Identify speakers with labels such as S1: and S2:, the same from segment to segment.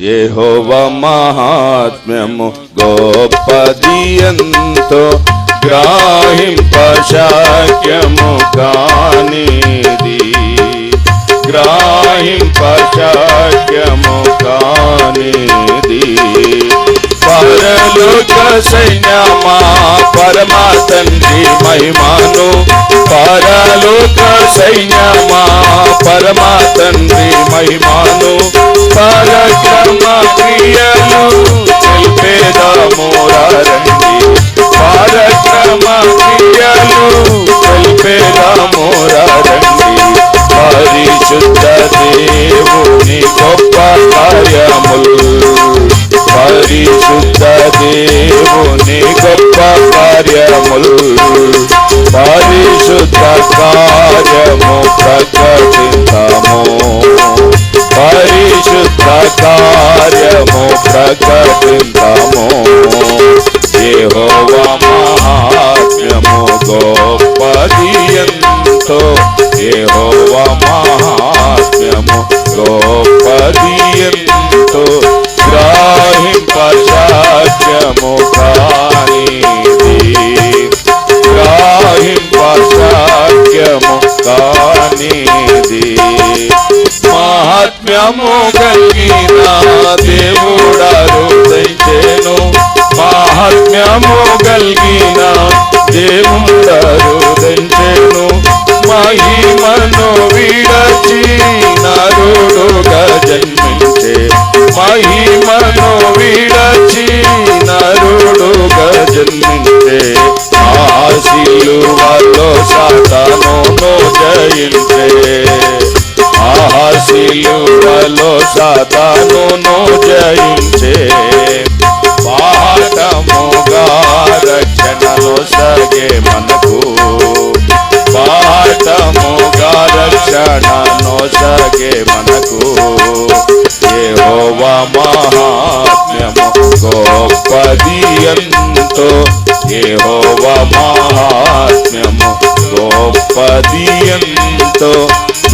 S1: యెహోవ మహాత్మ్యము గొప్పది ఎంతో కానీది శాక్యము కానిది. గ్రాహింప కానిది. పరలోక సైన్యమా పరమా తండ్రి మహిమాను. పరలోక సైన్యమా పరమా తండ్రి మహిమాను. పరక్రమ క్రియలు తెలిపేదాము రండి పరక్రమ క్రియలు తెలిపేదాము రండి పరిశుద్ధ దేవుని గొప్ప కార్యములు. పరిశుద్ధ దేవుని గొప్ప కార్యములు. పరిశుద్ధ కార్యము ప్రకటి పరిశుద్ధ కార్యము ప్రకటింతము యెహోవ మహాత్మ్యము గొప్పది మహాత్మ్యము కలిగిన దేవుడారు దయచేను. మహాత్మ్యము కలిగిన దేవుడారు దయచేను. మహిమను వీడ మహాత్మ్యము గొప్పది ఎంతో యెహోవ మహాత్మ్యము గొప్పది ఎంతో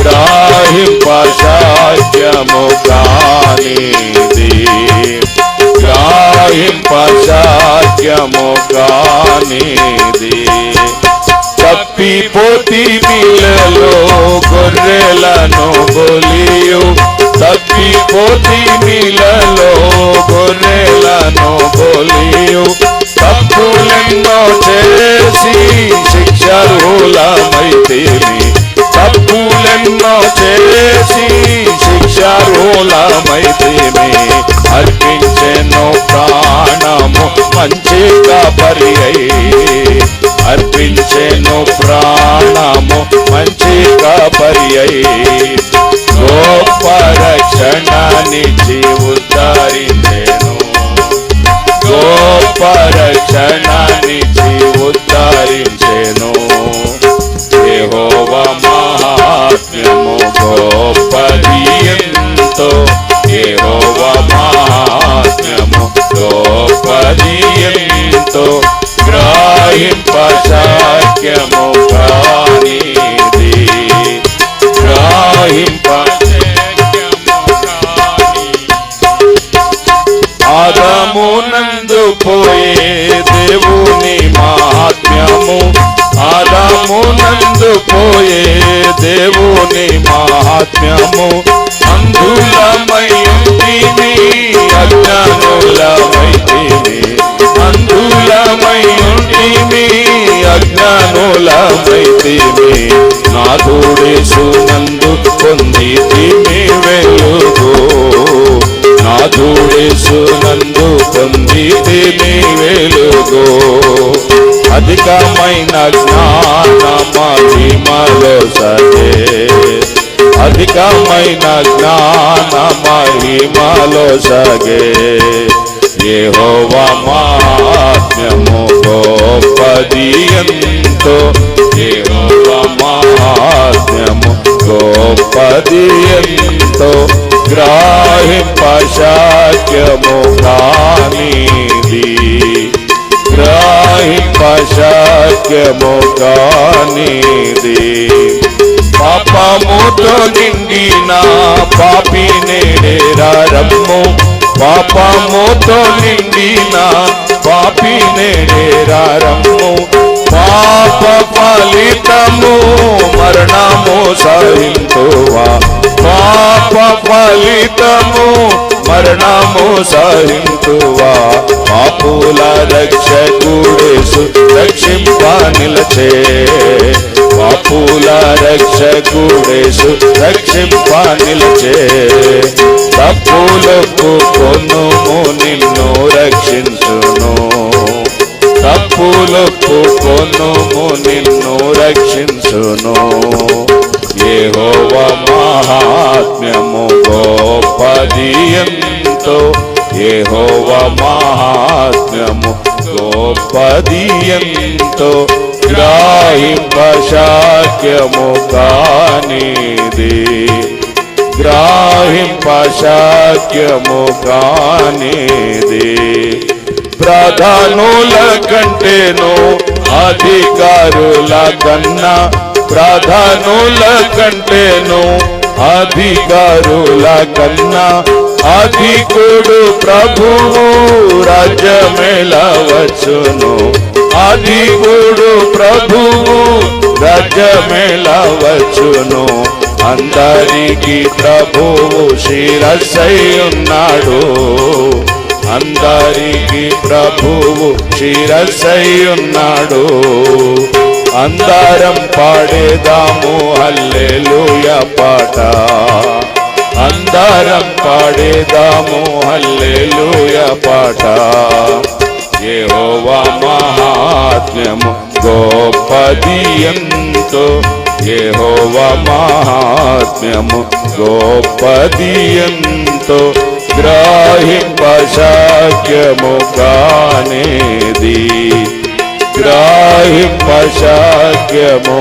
S1: గ్రాహింపశాక్యము కానిది. గ్రాహింప సాధ్యము కానిది. తప్పిపోతి మీలలో గొర్రెలను బొలియు తప్పిపోతి తప్పులెన్నో చేసి శిక్షార్హులమైతేమి అర్పించెను ప్రాణము మంచి కాపరి అర్పించెను ప్రాణము మంచి కాపరి అయి గొప్ప రక్షణనిచ్చి ఉద్ధరించెను గొప్ప రక్షణనిచ్చి ఉద్ధరించెను శాక్యము కానిది గ్రాహింప శాక్యము పోయే దేవుని మహాత్మ్యము ఆదామునందు పోయే దేవుని మహాత్మ్యము నాథుడేసునందు పొందితిమి వెలుగు. అధికమైన జ్ఞానమహిమలో సరే అధికమైన జ్ఞాన మహిమలో సగే యెహోవ మహాత్మ్యము గొప్పది ఎంతో. యెహోవ మహాత్మ్యము ఎంతో. గ్రాహింప శాక్యము కానిది గ్రాహింప శాక్యము కానిది పాప పాపముతో నిండిన పాపి నేడేరమ్ము పాపముతో నిండిన పాపి నేడేరమ్ము పాప ఫలితము మరణము సహింతువా మరణము పాపుల రక్షకుడేసు రక్షింప నిలచే. పాపుల రక్షకుడేసు రక్షింప నిలచే. తప్పులకు కొనుము నిన్ను రక్షించును. తప్పులకు కొనుము నిన్ను రక్షించును. యెహోవ మహాత్మ్యము గోపదీయం ఎంతో ఏహోవ మహాత్మ్యము. గోపది ఎంతో గ్రాహింపశాక్యము కానిది. గ్రాహింప కానిది. ప్రధానుల కంటేను అధికారుల కన్నా ప్రధానుల కంటేను అధికారుల కన్నా అధికుడు ప్రభువు రాజ్యమేళవచ్చును అధికుడు ప్రభువు రాజ్యమేళవచ్చును అందరికి ప్రభువు శిరసై ఉన్నాడు. అందరికి ప్రభువు శిరసై ఉన్నాడు. అందరం పాడేదాము హల్లెలూయ పాట. అందరం పాడేదాము హల్లెలూయ పాట. యెహోవా మహాత్మ్యము గోపది ఎంతో. యెహోవా మహాత్మ్యము గోపది ఎంతో. గ్రాహింపశాక్యము కానేది. నిగ్రహింప శాఖ్యము